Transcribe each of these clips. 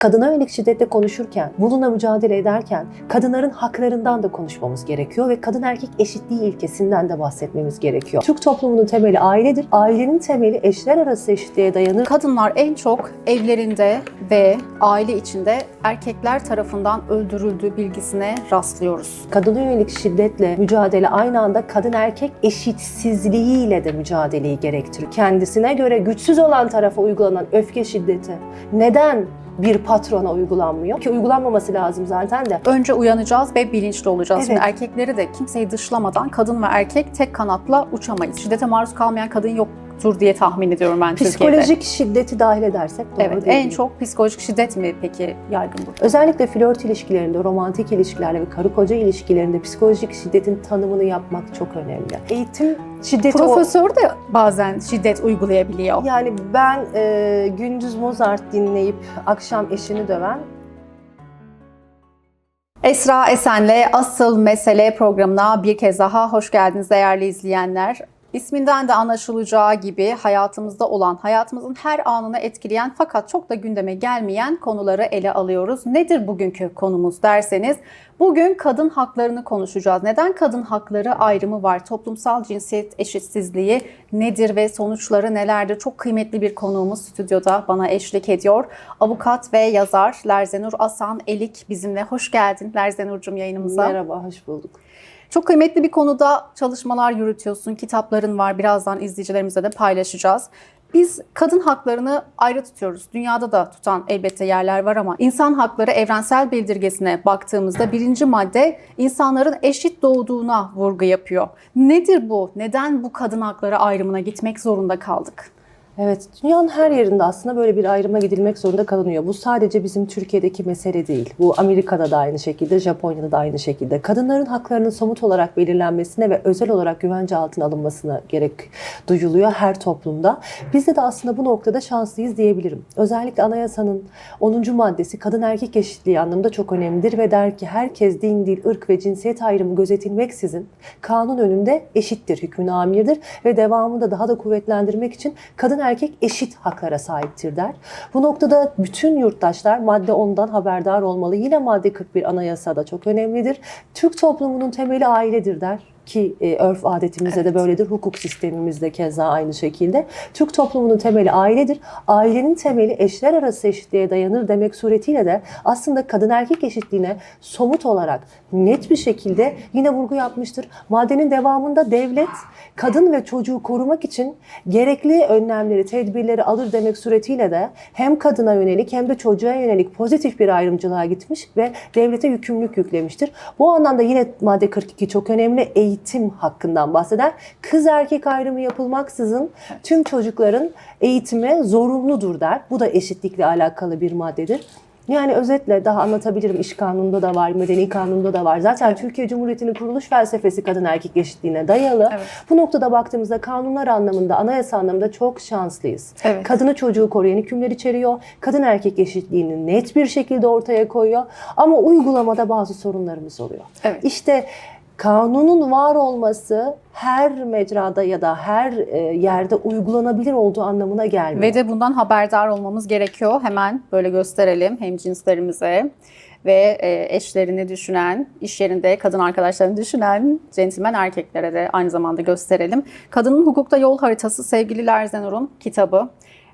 Kadına yönelik şiddetle konuşurken, bununla mücadele ederken kadınların haklarından da konuşmamız gerekiyor ve kadın erkek eşitliği ilkesinden de bahsetmemiz gerekiyor. Türk toplumunun temeli ailedir. Ailenin temeli eşler arası eşitliğe dayanır. Kadınlar en çok evlerinde ve aile içinde erkekler tarafından öldürüldüğü bilgisine rastlıyoruz. Kadına yönelik şiddetle mücadele aynı anda kadın erkek eşitsizliğiyle de mücadeleyi gerektirir. Kendisine göre güçsüz olan tarafa uygulanan öfke şiddeti neden bir patrona uygulanmıyor? Ki uygulanmaması lazım zaten de. Önce uyanacağız ve bilinçli olacağız. Şimdi Evet. erkekleri de kimseyi dışlamadan kadın ve erkek tek kanatla uçamayız. Şiddete maruz kalmayan kadın yoktur diye tahmin ediyorum ben Türkiye'de. Psikolojik şiddeti dahil edersek doğru Evet, değil en mi? çok psikolojik şiddet mi peki yaygın burada? Özellikle flört ilişkilerinde, romantik ilişkilerle ve karı koca ilişkilerinde psikolojik şiddetin tanımını yapmak çok önemli. Eğitim şiddeti Profesör de bazen şiddet uygulayabiliyor. Yani ben e, gündüz Mozart dinleyip akşam eşini döven Esra Esen'le Asıl Mesele programına bir kez daha hoş geldiniz değerli izleyenler. İsminden de anlaşılacağı gibi hayatımızda olan, hayatımızın her anını etkileyen fakat çok da gündeme gelmeyen konuları ele alıyoruz. Nedir bugünkü konumuz derseniz, bugün kadın haklarını konuşacağız. Neden kadın hakları ayrımı var? Toplumsal cinsiyet eşitsizliği nedir ve sonuçları nelerdir? Çok kıymetli bir konuğumuz stüdyoda bana eşlik ediyor. Avukat ve yazar Lerzenur Asan Elik bizimle. Hoş geldin Lerzenur'cum yayınımıza. merhaba, hoş bulduk. Çok kıymetli bir konuda çalışmalar yürütüyorsun, kitapların var. Birazdan izleyicilerimizle de paylaşacağız. Biz kadın haklarını ayrı tutuyoruz. Dünyada da tutan elbette yerler var ama insan hakları evrensel bildirgesine baktığımızda birinci madde insanların eşit doğduğuna vurgu yapıyor. Nedir bu? Neden bu kadın hakları ayrımına gitmek zorunda kaldık? Evet, dünyanın her yerinde aslında böyle bir ayrıma gidilmek zorunda kalınıyor. Bu sadece bizim Türkiye'deki mesele değil. Bu Amerika'da da aynı şekilde, Japonya'da da aynı şekilde. Kadınların haklarının somut olarak belirlenmesine ve özel olarak güvence altına alınmasına gerek duyuluyor her toplumda. Bizde de aslında bu noktada şanslıyız diyebilirim. Özellikle anayasanın 10. maddesi kadın erkek eşitliği anlamında çok önemlidir ve der ki herkes din, dil, ırk ve cinsiyet ayrımı gözetilmeksizin kanun önünde eşittir, hükmüne amirdir ve devamında daha da kuvvetlendirmek için kadın erkek eşit haklara sahiptir der. Bu noktada bütün yurttaşlar madde 10'dan haberdar olmalı. Yine madde 41 anayasada çok önemlidir. Türk toplumunun temeli ailedir der ki e, örf adetimizde de böyledir. Hukuk sistemimizde keza aynı şekilde. Türk toplumunun temeli ailedir. Ailenin temeli eşler arası eşitliğe dayanır demek suretiyle de aslında kadın erkek eşitliğine somut olarak net bir şekilde yine vurgu yapmıştır. Maddenin devamında devlet kadın ve çocuğu korumak için gerekli önlemleri, tedbirleri alır demek suretiyle de hem kadına yönelik hem de çocuğa yönelik pozitif bir ayrımcılığa gitmiş ve devlete yükümlülük yüklemiştir. Bu anlamda yine madde 42 çok önemli eğitim hakkından bahseder. Kız erkek ayrımı yapılmaksızın tüm çocukların eğitimi zorunludur der. Bu da eşitlikle alakalı bir maddedir. Yani özetle daha anlatabilirim. İş kanununda da var, medeni kanununda da var. Zaten Türkiye Cumhuriyeti'nin kuruluş felsefesi kadın erkek eşitliğine dayalı. Evet. Bu noktada baktığımızda kanunlar anlamında, anayasa anlamında çok şanslıyız. Evet. Kadını çocuğu koruyan hükümler içeriyor. Kadın erkek eşitliğini net bir şekilde ortaya koyuyor. Ama uygulamada bazı sorunlarımız oluyor. Evet. İşte kanunun var olması her mecrada ya da her e, yerde uygulanabilir olduğu anlamına gelmiyor. Ve de bundan haberdar olmamız gerekiyor. Hemen böyle gösterelim hem cinslerimize ve e, eşlerini düşünen, iş yerinde kadın arkadaşlarını düşünen centilmen erkeklere de aynı zamanda gösterelim. Kadının Hukukta Yol Haritası sevgili Lerzenur'un kitabı.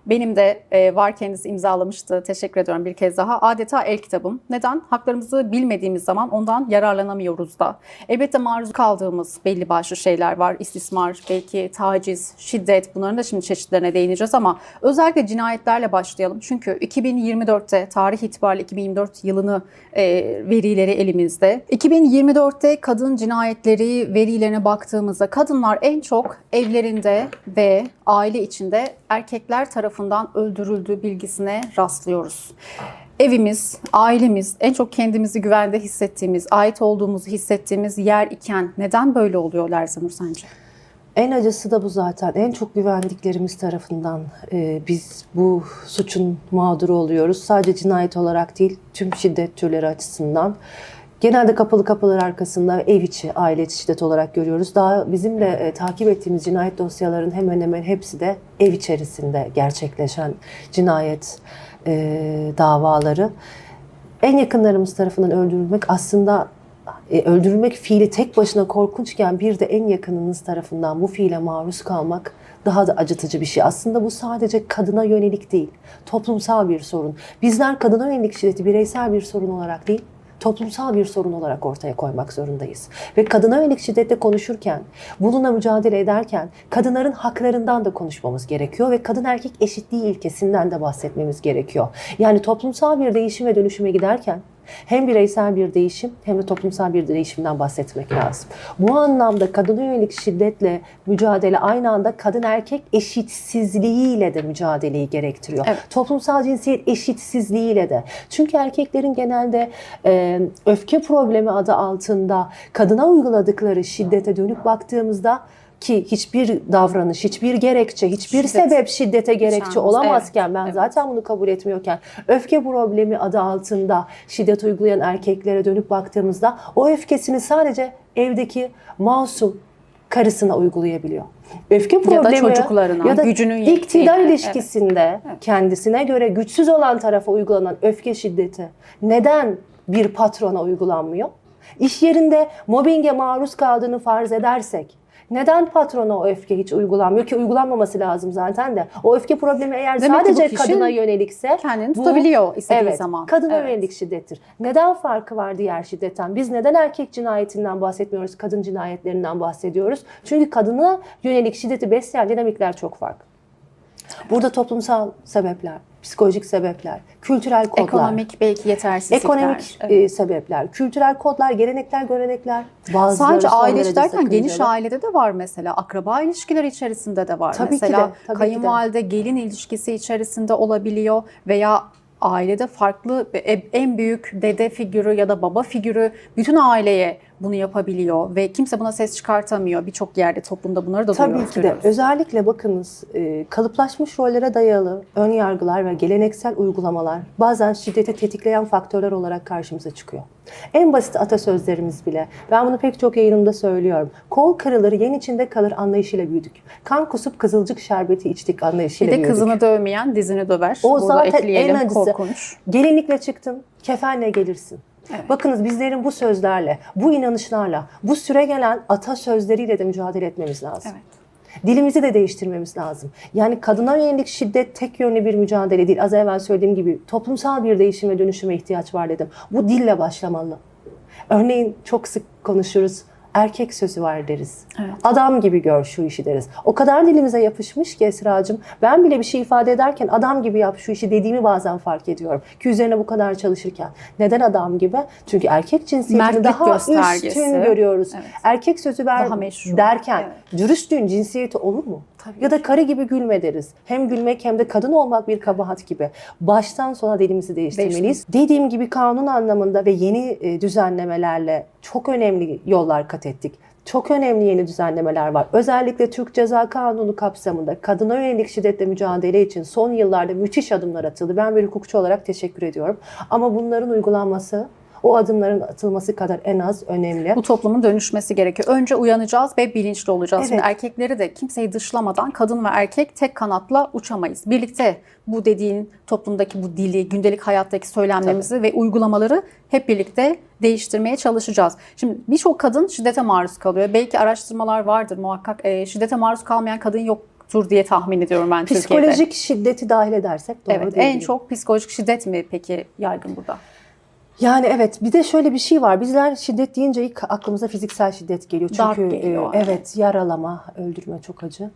Benim de e, var kendisi imzalamıştı. Teşekkür ediyorum bir kez daha. Adeta el kitabım. Neden? Haklarımızı bilmediğimiz zaman ondan yararlanamıyoruz da. Elbette maruz kaldığımız belli başlı şeyler var. İstismar, belki taciz, şiddet. Bunların da şimdi çeşitlerine değineceğiz ama özellikle cinayetlerle başlayalım. Çünkü 2024'te tarih itibariyle 2024 yılını e, verileri elimizde. 2024'te kadın cinayetleri verilerine baktığımızda kadınlar en çok evlerinde ve aile içinde erkekler tarafından öldürüldüğü bilgisine rastlıyoruz. Evimiz, ailemiz, en çok kendimizi güvende hissettiğimiz, ait olduğumuzu hissettiğimiz yer iken neden böyle oluyor Lerzanur sence? En acısı da bu zaten. En çok güvendiklerimiz tarafından e, biz bu suçun mağduru oluyoruz. Sadece cinayet olarak değil, tüm şiddet türleri açısından. Genelde kapalı kapılar arkasında ev içi, aile içi şiddet olarak görüyoruz. Daha bizimle e, takip ettiğimiz cinayet dosyaların hemen hemen hepsi de ev içerisinde gerçekleşen cinayet e, davaları en yakınlarımız tarafından öldürülmek aslında e, öldürülmek fiili tek başına korkunçken bir de en yakınınız tarafından bu fiile maruz kalmak daha da acıtıcı bir şey. Aslında bu sadece kadına yönelik değil, toplumsal bir sorun. Bizler kadına yönelik şiddeti bireysel bir sorun olarak değil, toplumsal bir sorun olarak ortaya koymak zorundayız. Ve kadına yönelik şiddette konuşurken, bununla mücadele ederken kadınların haklarından da konuşmamız gerekiyor ve kadın erkek eşitliği ilkesinden de bahsetmemiz gerekiyor. Yani toplumsal bir değişim ve dönüşüme giderken hem bireysel bir değişim hem de toplumsal bir değişimden bahsetmek lazım. Bu anlamda kadına yönelik şiddetle mücadele aynı anda kadın erkek eşitsizliğiyle de mücadeleyi gerektiriyor. Evet. Toplumsal cinsiyet eşitsizliğiyle de. Çünkü erkeklerin genelde e, öfke problemi adı altında kadına uyguladıkları şiddete dönüp baktığımızda ki hiçbir davranış, hiçbir gerekçe, hiçbir Şiddet sebep şiddete gerekçe içermez. olamazken ben Evet. zaten bunu kabul etmiyorken öfke problemi adı altında şiddet uygulayan erkeklere dönüp baktığımızda o öfkesini sadece evdeki masum karısına uygulayabiliyor. Öfke Ya da problemi çocuklarına, ya da gücünün iktidar yettiğine, ilişkisinde kendisine göre güçsüz olan tarafa uygulanan öfke şiddeti neden bir patrona uygulanmıyor? İş yerinde mobbinge maruz kaldığını farz edersek neden patrona o öfke hiç uygulanmıyor ki uygulanmaması lazım zaten de. O öfke problemi eğer Demek sadece kadına yönelikse kendini bu- tutabiliyor istediği evet, zaman. Kadına Evet. yönelik şiddettir. Neden farkı var diğer şiddetten? Biz neden erkek cinayetinden bahsetmiyoruz, kadın cinayetlerinden bahsediyoruz? Çünkü kadına yönelik şiddeti besleyen dinamikler çok farklı. Burada toplumsal sebepler, psikolojik sebepler, kültürel kodlar, Ekonomik belki yetersizlikler. ekonomik Evet. e, sebepler, kültürel kodlar, gelenekler, görenekler. Bazıları Sadece aile içi derken geniş ailede de var mesela. Akraba ilişkileri içerisinde de var. Tabii ki mesela de, tabii ki de. kayınvalide gelin ilişkisi içerisinde olabiliyor veya ailede farklı e, en büyük dede figürü ya da baba figürü bütün aileye bunu yapabiliyor ve kimse buna ses çıkartamıyor. Birçok yerde toplumda bunları da Tabii duyuyoruz, ki de. Özellikle bakınız e, kalıplaşmış rollere dayalı ön yargılar ve geleneksel uygulamalar bazen şiddeti tetikleyen faktörler olarak karşımıza çıkıyor. En basit atasözlerimiz bile. Ben bunu pek çok yayınımda söylüyorum. Kol kırılır, yen içinde kalır anlayışıyla büyüdük. Kan kusup kızılcık şerbeti içtik Bir anlayışıyla de büyüdük. kızını dövmeyen dizini döver. O Burada zaten ekleyelim. en acısı. Korkunç. Gelinlikle çıktın, kefenle gelirsin. Evet. Bakınız bizlerin bu sözlerle, bu inanışlarla, bu süre gelen atasözleriyle de mücadele etmemiz lazım. Evet. Dilimizi de değiştirmemiz lazım. Yani kadına yönelik şiddet tek yönlü bir mücadele değil. Az evvel söylediğim gibi toplumsal bir değişim ve dönüşüme ihtiyaç var dedim. Bu dille başlamalı. Örneğin çok sık konuşuruz. Erkek sözü var deriz. Evet. Adam gibi gör şu işi deriz. O kadar dilimize yapışmış ki Esra'cığım. Ben bile bir şey ifade ederken adam gibi yap şu işi dediğimi bazen fark ediyorum. Ki üzerine bu kadar çalışırken. Neden adam gibi? Çünkü erkek cinsiyetini Mertlik daha göstergesi. üstün görüyoruz. Evet. Erkek sözü ver derken Evet. dürüstlüğün cinsiyeti olur mu? Tabii ya da karı gibi gülme deriz. Hem gülmek hem de kadın olmak bir kabahat gibi. Baştan sona dilimizi değiştirmeliyiz. Dediğim gibi kanun anlamında ve yeni e, düzenlemelerle çok önemli yollar kat ettik. Çok önemli yeni düzenlemeler var. Özellikle Türk Ceza Kanunu kapsamında kadına yönelik şiddetle mücadele için son yıllarda müthiş adımlar atıldı. Ben bir hukukçu olarak teşekkür ediyorum. Ama bunların uygulanması, o adımların atılması kadar en az önemli. Bu toplumun dönüşmesi gerekiyor. Önce uyanacağız ve bilinçli olacağız. Şimdi Evet. erkekleri de kimseyi dışlamadan kadın ve erkek tek kanatla uçamayız. Birlikte bu dediğin toplumdaki bu dili, gündelik hayattaki söylemlerimizi ve uygulamaları hep birlikte değiştirmeye çalışacağız. Şimdi birçok kadın şiddete maruz kalıyor. Belki araştırmalar vardır muhakkak. E, şiddete maruz kalmayan kadın yoktur diye tahmin ediyorum ben Türkiye'de. Psikolojik şiddeti dahil edersek doğru Evet, en diyebilirim. çok psikolojik şiddet mi peki yaygın burada? Yani evet bir de şöyle bir şey var. Bizler şiddet deyince ilk aklımıza fiziksel şiddet geliyor. Çünkü Darp geliyor, e, evet. yaralama, öldürme çok acı.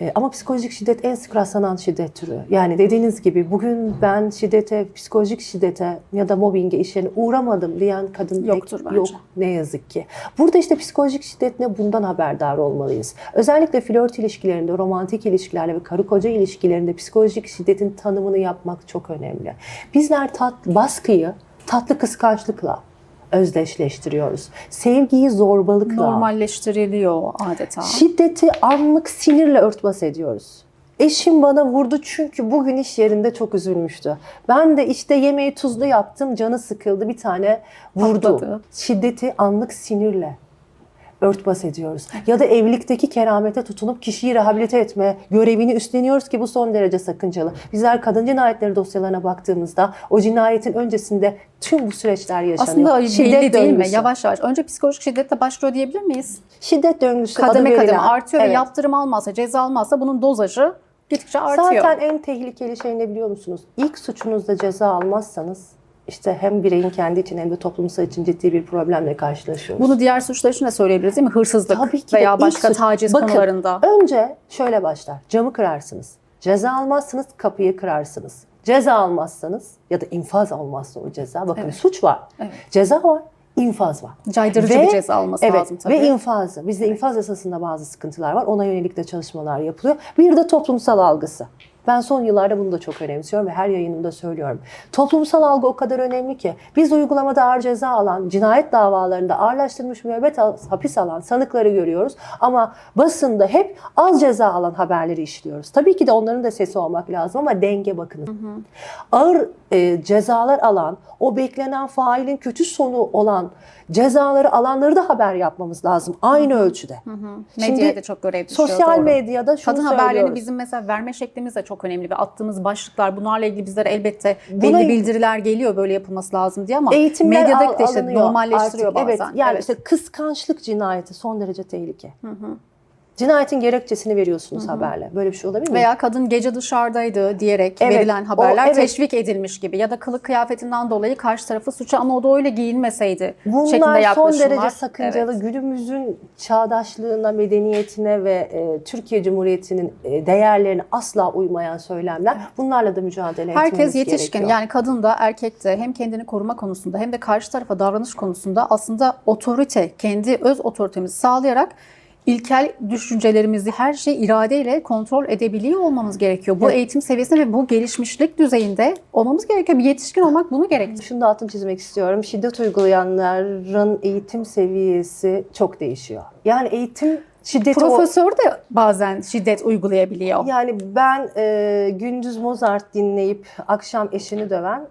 E, ama psikolojik şiddet en sık rastlanan şiddet türü. Yani dediğiniz gibi bugün ben şiddete, psikolojik şiddete ya da mobbinge iş yerine uğramadım diyen kadın pek Yoktur bence. yok ne yazık ki. Burada işte psikolojik şiddet ne bundan haberdar olmalıyız. Özellikle flört ilişkilerinde, romantik ilişkilerle ve karı koca ilişkilerinde psikolojik şiddetin tanımını yapmak çok önemli. Bizler tat, baskıyı tatlı kıskançlıkla özdeşleştiriyoruz. Sevgiyi zorbalıkla, Normalleştiriliyor adeta. şiddeti anlık sinirle örtbas ediyoruz. Eşim bana vurdu çünkü bugün iş yerinde çok üzülmüştü. Ben de işte yemeği tuzlu yaptım, canı sıkıldı bir tane vurdu. Patladı. Şiddeti anlık sinirle, örtbas ediyoruz. Ya da evlilikteki keramete tutunup kişiyi rehabilite etme görevini üstleniyoruz ki bu son derece sakıncalı. Bizler kadın cinayetleri dosyalarına baktığımızda o cinayetin öncesinde tüm bu süreçler yaşanıyor. Aslında Şiddet değil mi? Yavaş yavaş. Önce psikolojik şiddetle başlıyor diyebilir miyiz? Şiddet döngüsü adı Kademe verilen. kademe artıyor ve Evet. yaptırım almazsa, ceza almazsa bunun dozajı gittikçe artıyor. Zaten en tehlikeli şey ne biliyor musunuz? İlk suçunuzda ceza almazsanız işte hem bireyin kendi için hem de toplumsal için ciddi bir problemle karşılaşıyoruz. Bunu diğer suçlar için de söyleyebiliriz değil mi? Hırsızlık Tabii ki veya başka suç- taciz Bakın, konularında. Önce şöyle başlar. Camı kırarsınız. Ceza almazsınız, kapıyı kırarsınız. Ceza almazsanız ya da infaz olmazsa o ceza. Bakın Evet. suç var. Evet. Ceza var. infaz var. Caydırıcı bir ceza alması evet, lazım tabii. Ve infazı. Bizde infaz yasasında bazı sıkıntılar var. Ona yönelik de çalışmalar yapılıyor. Bir de toplumsal algısı. Ben son yıllarda bunu da çok önemsiyorum ve her yayınımda söylüyorum. Toplumsal algı o kadar önemli ki biz uygulamada ağır ceza alan, cinayet davalarında ağırlaştırılmış müebbet hapis alan sanıkları görüyoruz. Ama basında hep az ceza alan haberleri işliyoruz. Tabii ki de onların da sesi olmak lazım ama denge bakınız. Ağır e, cezalar alan, o beklenen failin kötü sonu olan cezaları alanları da haber yapmamız lazım aynı ölçüde. Medyaya da çok görev düşüyor. Sosyal doğru. medyada şunu Kadın haberlerini bizim mesela verme şeklimiz de çok önemli ve attığımız başlıklar bunlarla ilgili bizlere elbette Buna- belli bildiriler geliyor böyle yapılması lazım diye ama Eğitimler medyada al- işte normalleştiriyor artık. bazen. Evet, yani Evet. işte kıskançlık cinayeti son derece tehlike. Cinayetin gerekçesini veriyorsunuz haberle. Böyle bir şey olabilir mi? Veya kadın gece dışarıdaydı diyerek Evet, verilen o- haberler evet. teşvik edilmiş gibi ya da kılık kıyafetinden dolayı karşı tarafı suça ama o da öyle giyinmeseydi şeklinde Bunlar son yaklaşımlar. derece sakıncalı. Evet. Günümüzün çağdaşlığına, medeniyetine ve e, Türkiye Cumhuriyeti'nin e, değerlerine asla uymayan söylemler. Bunlarla da mücadele etmemiz Herkes yetişkin gerekiyor. yani kadın da erkek de hem kendini koruma konusunda hem de karşı tarafa davranış konusunda aslında otorite, kendi öz otoritemizi sağlayarak ilkel düşüncelerimizi her şey iradeyle kontrol edebiliyor olmamız gerekiyor. Bu Evet. eğitim seviyesinde ve bu gelişmişlik düzeyinde olmamız gerekiyor. Bir yetişkin olmak bunu gerektiriyor. Şunu da altını çizmek istiyorum. Şiddet uygulayanların eğitim seviyesi çok değişiyor. Yani eğitim şiddeti o- Profesör de bazen şiddet uygulayabiliyor. Yani ben e, gündüz Mozart dinleyip akşam eşini döven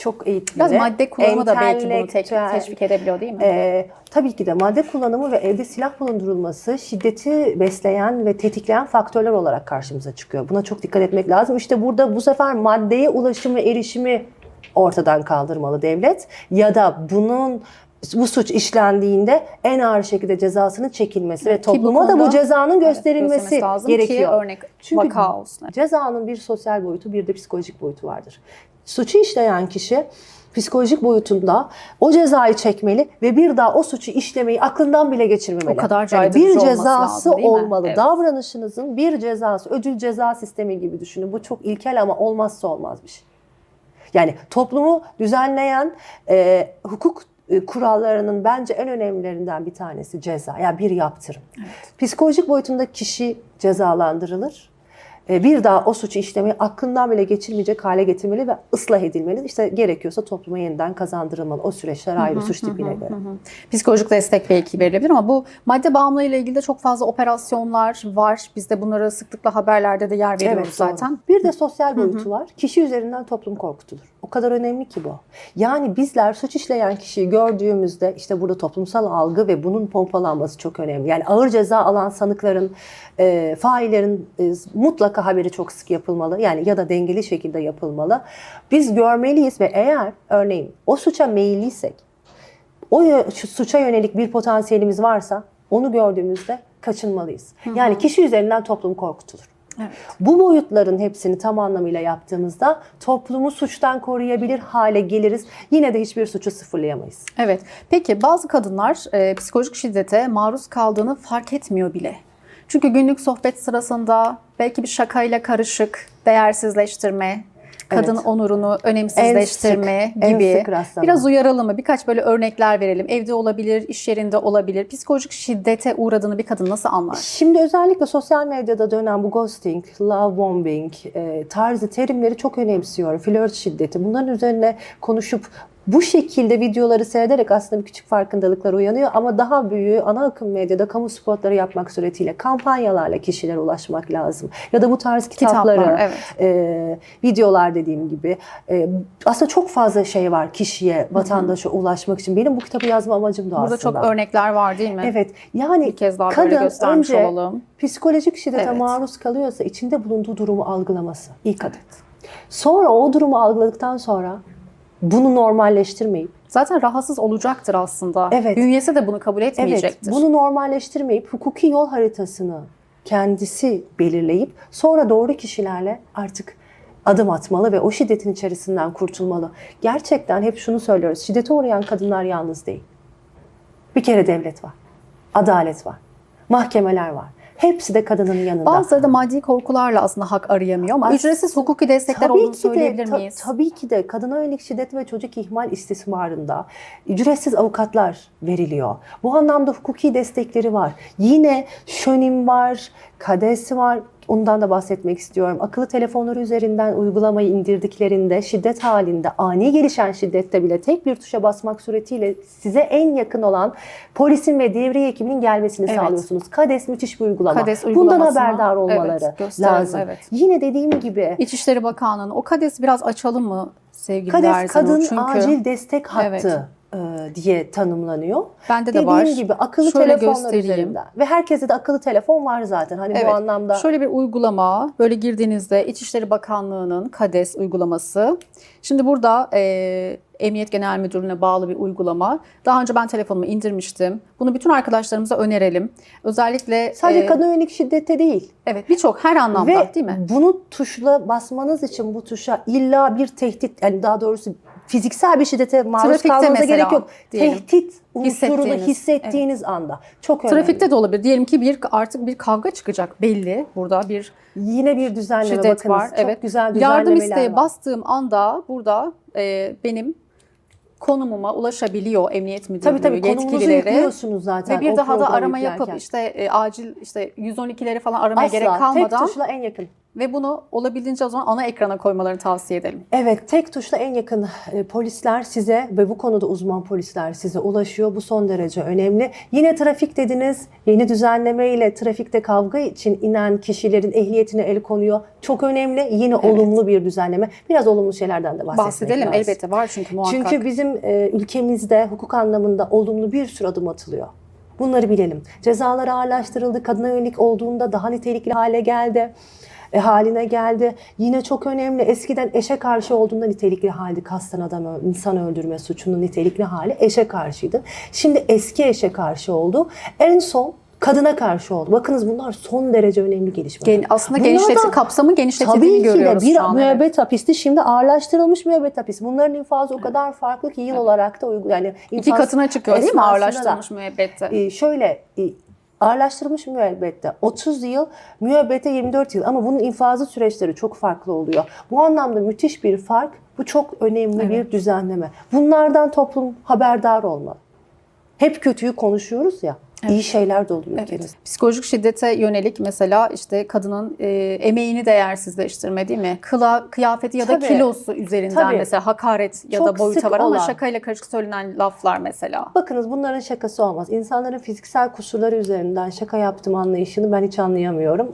çok eğitimli. Biraz madde kullanımı da belki bunu teşvik edebiliyor değil mi? e, tabii ki de madde kullanımı ve evde silah bulundurulması şiddeti besleyen ve tetikleyen faktörler olarak karşımıza çıkıyor. Buna çok dikkat etmek lazım. İşte burada bu sefer maddeye ulaşımı, erişimi ortadan kaldırmalı devlet ya da bunun bu suç işlendiğinde en ağır şekilde cezasının çekilmesi ve Ki bu topluma da bu cezanın evet, gösterilmesi göstermesi lazım gerekiyor. Ki örnek Çünkü vaka olsun. Cezanın bir sosyal boyutu bir de psikolojik boyutu vardır. Suçu işleyen kişi psikolojik boyutunda o cezayı çekmeli ve bir daha o suçu işlemeyi aklından bile geçirmemeli. O kadar Yani bir cezası lazım, olmalı. Evet. Davranışınızın bir cezası, ödül ceza sistemi gibi düşünün. Bu çok ilkel ama olmazsa olmaz bir şey. Yani toplumu düzenleyen e, hukuk e, kurallarının bence en önemlilerinden bir tanesi ceza. Yani bir yaptırım. Psikolojik boyutunda kişi cezalandırılır. E, Bir daha o suçu işlemeyi aklından bile geçirmeyecek hale getirmeli ve ıslah edilmeli. İşte gerekiyorsa topluma yeniden kazandırılmalı. O süreçler ayrı suç tipine göre. Psikolojik destek belki verilebilir ama bu madde bağımlılığı ile ilgili de çok fazla operasyonlar var. Biz de bunları sıklıkla haberlerde de yer veriyoruz Evet, doğru. zaten. Bir de sosyal boyutu var. Kişi üzerinden toplum korkutulur. O kadar önemli ki bu. Yani bizler suç işleyen kişiyi gördüğümüzde işte burada toplumsal algı ve bunun pompalanması çok önemli. Yani ağır ceza alan sanıkların, e, faillerin e, mutlaka haberi çok sık yapılmalı. Yani ya da dengeli şekilde yapılmalı. Biz görmeliyiz ve eğer örneğin o suça meyilliysek, o suça yönelik bir potansiyelimiz varsa onu gördüğümüzde kaçınmalıyız. Yani kişi üzerinden toplum korkutulur. Evet. Bu boyutların hepsini tam anlamıyla yaptığımızda toplumu suçtan koruyabilir hale geliriz. Yine de hiçbir suçu sıfırlayamayız. Evet. Peki bazı kadınlar e, psikolojik şiddete maruz kaldığını fark etmiyor bile. Çünkü günlük sohbet sırasında belki bir şakayla karışık değersizleştirme, kadın Evet. onurunu önemsizleştirme En sık, en gibi. sık rastlama. Biraz uyaralım mı? Birkaç böyle örnekler verelim. Evde olabilir, iş yerinde olabilir. Psikolojik şiddete uğradığını bir kadın nasıl anlar? Şimdi özellikle sosyal medyada dönen bu ghosting, love bombing e, tarzı terimleri çok önemsiyorum. Flört şiddeti. Bunların üzerine konuşup Bu şekilde videoları seyrederek aslında bir küçük farkındalıklar uyanıyor ama daha büyüğü ana akım medyada kamu spotları yapmak suretiyle kampanyalarla kişilere ulaşmak lazım. Ya da bu tarz kitapları, Kitaplar, evet. e, videolar dediğim gibi. E, aslında çok fazla şey var kişiye, vatandaşa ulaşmak için. Benim bu kitabı yazma amacım da Burada aslında. çok örnekler var değil mi? Evet. Yani Bir kez daha böyle kadın göstermiş önce olalım. psikolojik şiddete Evet. maruz kalıyorsa içinde bulunduğu durumu algılaması. ilk adım. Sonra o durumu algıladıktan sonra bunu normalleştirmeyip Zaten rahatsız olacaktır aslında. Evet. Bünyesi de bunu kabul Evet, etmeyecektir. bunu normalleştirmeyip hukuki yol haritasını kendisi belirleyip sonra doğru kişilerle artık adım atmalı ve o şiddetin içerisinden kurtulmalı. Gerçekten hep şunu söylüyoruz. Şiddete uğrayan kadınlar yalnız değil. Bir kere devlet var. Adalet var. Mahkemeler var. Hepsi de kadının yanında. Bazıları da maddi korkularla aslında hak arayamıyor ama ücretsiz hukuki destekler olduğunu söyleyebilir ta- miyiz? tabii ki de kadına yönelik şiddet ve çocuk ihmal istismarında ücretsiz avukatlar veriliyor. Bu anlamda hukuki destekleri var. Yine Şönim var, KADES var. Ondan da bahsetmek istiyorum. Akıllı telefonları üzerinden uygulamayı indirdiklerinde şiddet halinde ani gelişen şiddette bile tek bir tuşa basmak suretiyle size en yakın olan polisin ve devriye ekibinin gelmesini Evet. sağlıyorsunuz. KADES müthiş bir uygulama. KADES Bundan haberdar olmaları evet, lazım. evet. Yine dediğim gibi İçişleri Bakanlığı'nın o KADES biraz açalım mı sevgili KADES kadın Çünkü acil destek hattı Evet. E, diye tanımlanıyor. bende de Dediğim var. gibi akıllı Şöyle telefonlar göstereyim. üzerinden ve herkeste de akıllı telefon var zaten. Hani Evet. bu anlamda Şöyle bir uygulama, böyle girdiğinizde İçişleri Bakanlığı'nın KADES uygulaması. Şimdi burada e, Emniyet Genel Müdürlüğü'ne bağlı bir uygulama. Daha önce ben telefonumu indirmiştim. Bunu bütün arkadaşlarımıza önerelim. Özellikle sadece e, kadın yönelik şiddette değil. evet birçok her anlamda ve değil mi? bunu tuşla basmanız için bu tuşa illa bir tehdit yani daha doğrusu fiziksel bir şiddete maruz Trafikte kalmanıza mesela gerek yok. diyelim. Tehdit unsurunu Hissettiğiniz, hissettiğiniz anda çok önemli. Trafikte de olabilir. Diyelim ki bir artık bir kavga çıkacak belli. Burada bir Yine bir düzenleme şiddet bakınız. var. Çok evet. güzel Yardım düzenlemeler isteği var. bastığım anda burada e, benim konumuma ulaşabiliyor Emniyet Müdürlüğü Tabii tabii yetkilileri. yüklüyorsunuz zaten. Ve bir daha da arama yüklerken. yapıp işte e, acil işte 112'leri falan aramaya Asla, gerek kalmadan tek tuşla en yakın. Ve bunu olabildiğince o zaman ana ekrana koymalarını tavsiye edelim. Evet, tek tuşla en yakın e, polisler size ve bu konuda uzman polisler size ulaşıyor. Bu son derece önemli. Yine trafik dediniz. Yeni düzenleme ile trafikte kavga için inen kişilerin ehliyetine el konuyor. Çok önemli. Yine olumlu bir düzenleme. Biraz olumlu şeylerden de bahsetmek Bahsedelim lazım. elbette var çünkü muhakkak. Çünkü bizim e, ülkemizde hukuk anlamında olumlu bir sürü adım atılıyor. Bunları bilelim. Cezalar ağırlaştırıldı. Kadına yönelik olduğunda daha nitelikli hale geldi. E, haline geldi. Yine çok önemli. Eskiden eşe karşı olduğunda nitelikli haldi. Kasten adam insan öldürme suçunun nitelikli hali eşe karşıydı. Şimdi eski eşe karşı oldu. En son kadına karşı oldu. Bakınız bunlar son derece önemli gelişmeler. Gen- aslında Bunlar genişleti, da- kapsamın genişletildiğini Tabii ki de bir evet. müebbet hapisti şimdi ağırlaştırılmış müebbet hapis. Bunların infazı o kadar farklı ki yıl olarak da uygun. Yani İki katına çıkıyor değil mi ağırlaştırılmış müebbette? E, şöyle e, ağırlaştırılmış müebbette 30 yıl, müebbete 24 yıl ama bunun infazı süreçleri çok farklı oluyor. Bu anlamda müthiş bir fark. Bu çok önemli bir düzenleme. Bunlardan toplum haberdar olmalı. Hep kötüyü konuşuyoruz ya. İyi şeyler de oluyor. Evet. Psikolojik şiddete yönelik mesela işte kadının e, emeğini değersizleştirme değil mi? Kıla, kıyafeti ya da Tabii. kilosu üzerinden Tabii. mesela hakaret ya Çok da boyuta var ama olan. şakayla karışık söylenen laflar mesela. Bakınız bunların şakası olmaz. İnsanların fiziksel kusurları üzerinden şaka yaptım anlayışını ben hiç anlayamıyorum.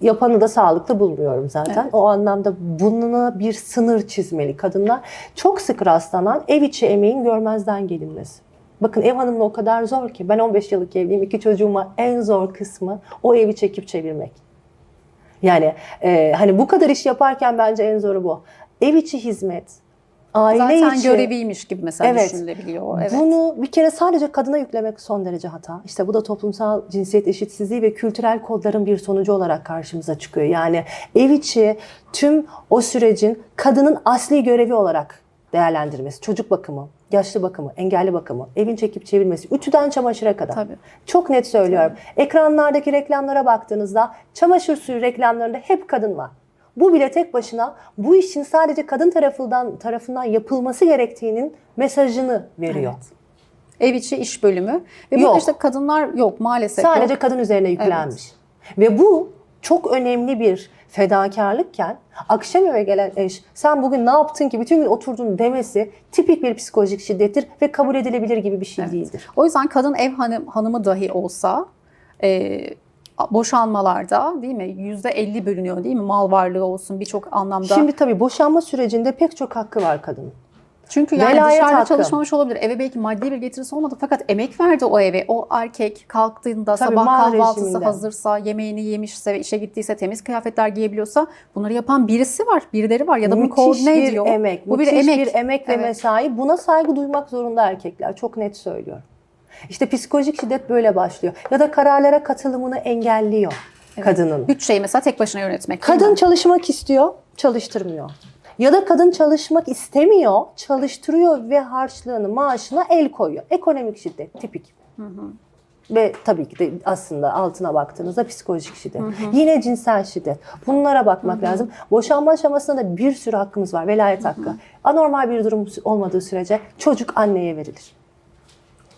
Yapanı da sağlıklı bulmuyorum zaten. O anlamda bununla bir sınır çizmeli kadınlar. Çok sık rastlanan ev içi emeğin görmezden gelinmesi. Bakın ev hanımla o kadar zor ki. Ben 15 yıllık evliyim. iki çocuğum var. En zor kısmı o evi çekip çevirmek. Yani e, hani bu kadar iş yaparken bence en zoru bu. Ev içi hizmet, aile Zaten içi göreviymiş gibi mesela Evet. düşünülebiliyor. Evet. bunu bir kere sadece kadına yüklemek son derece hata. İşte bu da toplumsal cinsiyet eşitsizliği ve kültürel kodların bir sonucu olarak karşımıza çıkıyor. Yani ev içi tüm o sürecin kadının asli görevi olarak değerlendirmesi. Çocuk bakımı, yaşlı bakımı, engelli bakımı, evin çekip çevirmesi, ütüden çamaşıra kadar. Tabii. Çok net söylüyorum. Ekranlardaki reklamlara baktığınızda çamaşır suyu reklamlarında hep kadın var. Bu bile tek başına bu işin sadece kadın tarafından tarafından yapılması gerektiğinin mesajını veriyor. Ev içi iş bölümü. Ve Yok. işte kadınlar yok maalesef Sadece yok. kadın üzerine yüklenmiş. Ve bu çok önemli bir fedakarlıkken akşam eve gelen eş sen bugün ne yaptın ki bütün gün oturdun demesi tipik bir psikolojik şiddettir ve kabul edilebilir gibi bir şey değildir. O yüzden kadın ev hanım, hanımı dahi olsa e, boşanmalarda değil mi yüzde 50 bölünüyor değil mi mal varlığı olsun birçok anlamda. Şimdi tabii boşanma sürecinde pek çok hakkı var kadının. Çünkü yani Velayet dışarıda hakkı. çalışmamış olabilir. Eve belki maddi bir getirisi olmadı fakat emek verdi o eve. O erkek kalktığında Tabii, sabah kahvaltısı rejiminde. hazırsa, yemeğini yemişse ve işe gittiyse temiz kıyafetler giyebiliyorsa bunları yapan birisi var, birileri var ya da bunu koordine bir ediyor. emek, Bu bir emek. bir emek ve Evet. mesai. Buna saygı duymak zorunda erkekler. Çok net söylüyorum. İşte psikolojik şiddet böyle başlıyor. Ya da kararlara katılımını engelliyor kadının. Bütçeyi mesela tek başına yönetmek. Kadın çalışmak istiyor, çalıştırmıyor. Ya da kadın çalışmak istemiyor, çalıştırıyor ve harçlığını, maaşına el koyuyor. Ekonomik şiddet, tipik. Ve tabii ki de aslında altına baktığınızda psikolojik şiddet. Yine cinsel şiddet. Bunlara bakmak lazım. Boşanma aşamasında da bir sürü hakkımız var. Velayet hakkı. Anormal bir durum olmadığı sürece çocuk anneye verilir.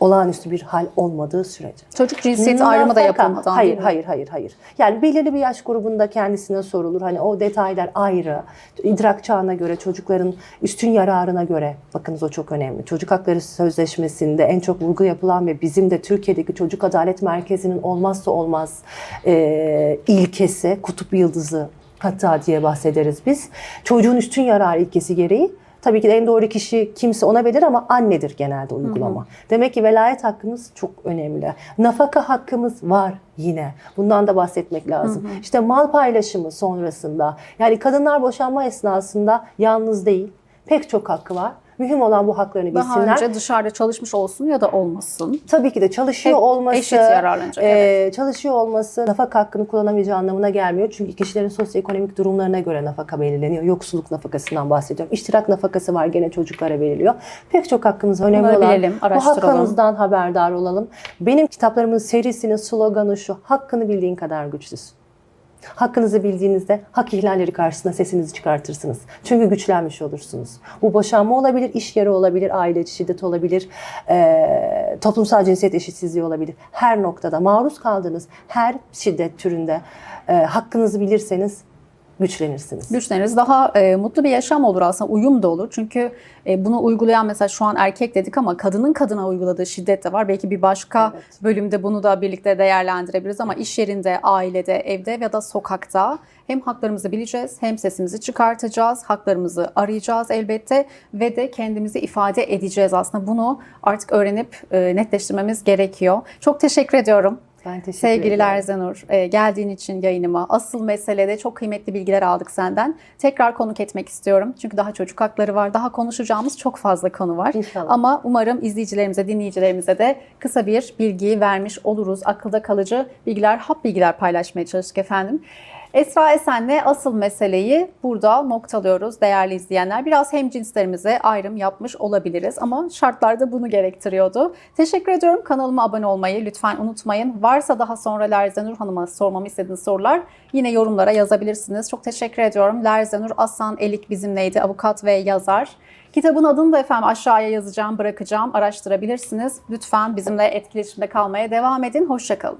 Olağanüstü bir hal olmadığı sürece. Çocuk cinsiyet ayrımı da yapılmadan. Hayır, değil mi? hayır, hayır, hayır. Yani belirli bir yaş grubunda kendisine sorulur. Hani o detaylar ayrı. İdrak çağına göre, çocukların üstün yararına göre. Bakınız o çok önemli. Çocuk Hakları Sözleşmesi'nde en çok vurgu yapılan ve bizim de Türkiye'deki Çocuk Adalet Merkezi'nin olmazsa olmaz e, ilkesi, kutup yıldızı hatta diye bahsederiz biz. Çocuğun üstün yararı ilkesi gereği Tabii ki de en doğru kişi kimse ona verir ama annedir genelde uygulama. Demek ki velayet hakkımız çok önemli. Nafaka hakkımız var yine. Bundan da bahsetmek lazım. İşte mal paylaşımı sonrasında. Yani kadınlar boşanma esnasında yalnız değil. Pek çok hakkı var. Mühim olan bu haklarını Daha bilsinler. önce dışarıda çalışmış olsun ya da olmasın. Tabii ki de çalışıyor Hep olması, eşit yararlanacak, e, evet. çalışıyor olması nafaka hakkını kullanamayacağı anlamına gelmiyor. Çünkü kişilerin sosyoekonomik durumlarına göre nafaka belirleniyor. Yoksulluk nafakasından bahsediyorum. İştirak nafakası var gene çocuklara veriliyor. Pek çok hakkımız önemli Bunları olan bilelim, bu hakkımızdan haberdar olalım. Benim kitaplarımın serisinin sloganı şu. Hakkını bildiğin kadar güçlüsün. Hakkınızı bildiğinizde hak ihlalleri karşısında sesinizi çıkartırsınız. Çünkü güçlenmiş olursunuz. Bu boşanma olabilir, iş yeri olabilir, aile içi şiddet olabilir, eee, toplumsal cinsiyet eşitsizliği olabilir. Her noktada maruz kaldığınız her şiddet türünde eee, hakkınızı bilirseniz güçlenirsiniz. Güçleniriz. Daha e, mutlu bir yaşam olur aslında. Uyum da olur. Çünkü e, bunu uygulayan mesela şu an erkek dedik ama kadının kadına uyguladığı şiddet de var. Belki bir başka Evet. bölümde bunu da birlikte değerlendirebiliriz ama iş yerinde, ailede, evde ya da sokakta hem haklarımızı bileceğiz hem sesimizi çıkartacağız. Haklarımızı arayacağız elbette ve de kendimizi ifade edeceğiz aslında. Bunu artık öğrenip e, netleştirmemiz gerekiyor. Çok teşekkür ediyorum. Ben teşekkür Sevgililer ederim. Zenur, e, geldiğin için yayınıma asıl meselede çok kıymetli bilgiler aldık senden. Tekrar konuk etmek istiyorum. Çünkü daha çocuk hakları var, daha konuşacağımız çok fazla konu var. İnşallah. Ama umarım izleyicilerimize, dinleyicilerimize de kısa bir bilgi vermiş oluruz. Akılda kalıcı bilgiler, hap bilgiler paylaşmaya çalıştık efendim. Esra Esen'le asıl meseleyi burada noktalıyoruz değerli izleyenler. Biraz hem cinslerimize ayrım yapmış olabiliriz ama şartlar da bunu gerektiriyordu. Teşekkür ediyorum. Kanalıma abone olmayı lütfen unutmayın. Varsa daha sonra Lerzenur Hanım'a sormamı istediğiniz sorular yine yorumlara yazabilirsiniz. Çok teşekkür ediyorum. Lerzenur Aslan Elik bizimleydi. Avukat ve yazar. Kitabın adını da efendim aşağıya yazacağım, bırakacağım. Araştırabilirsiniz. Lütfen bizimle etkileşimde kalmaya devam edin. Hoşçakalın.